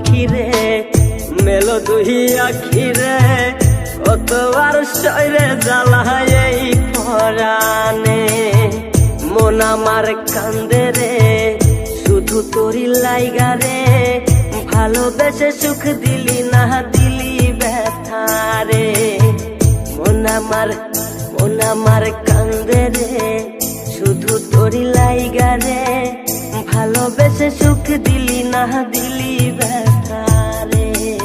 পাখি রে মেলো দুহি আখি রে কতবার শৈরে এই পরানে মন আমার কান্দে রে, শুধু তোরি লাইগা রে। ভালোবেসে সুখ দিলি না, দিলি ব্যথা রে। মন আমার মন আমার কান্দে রে। শুধু তোরি লাইগা রে ভালোবেসে সুখ দিলি না দিলি ব্যথা রে।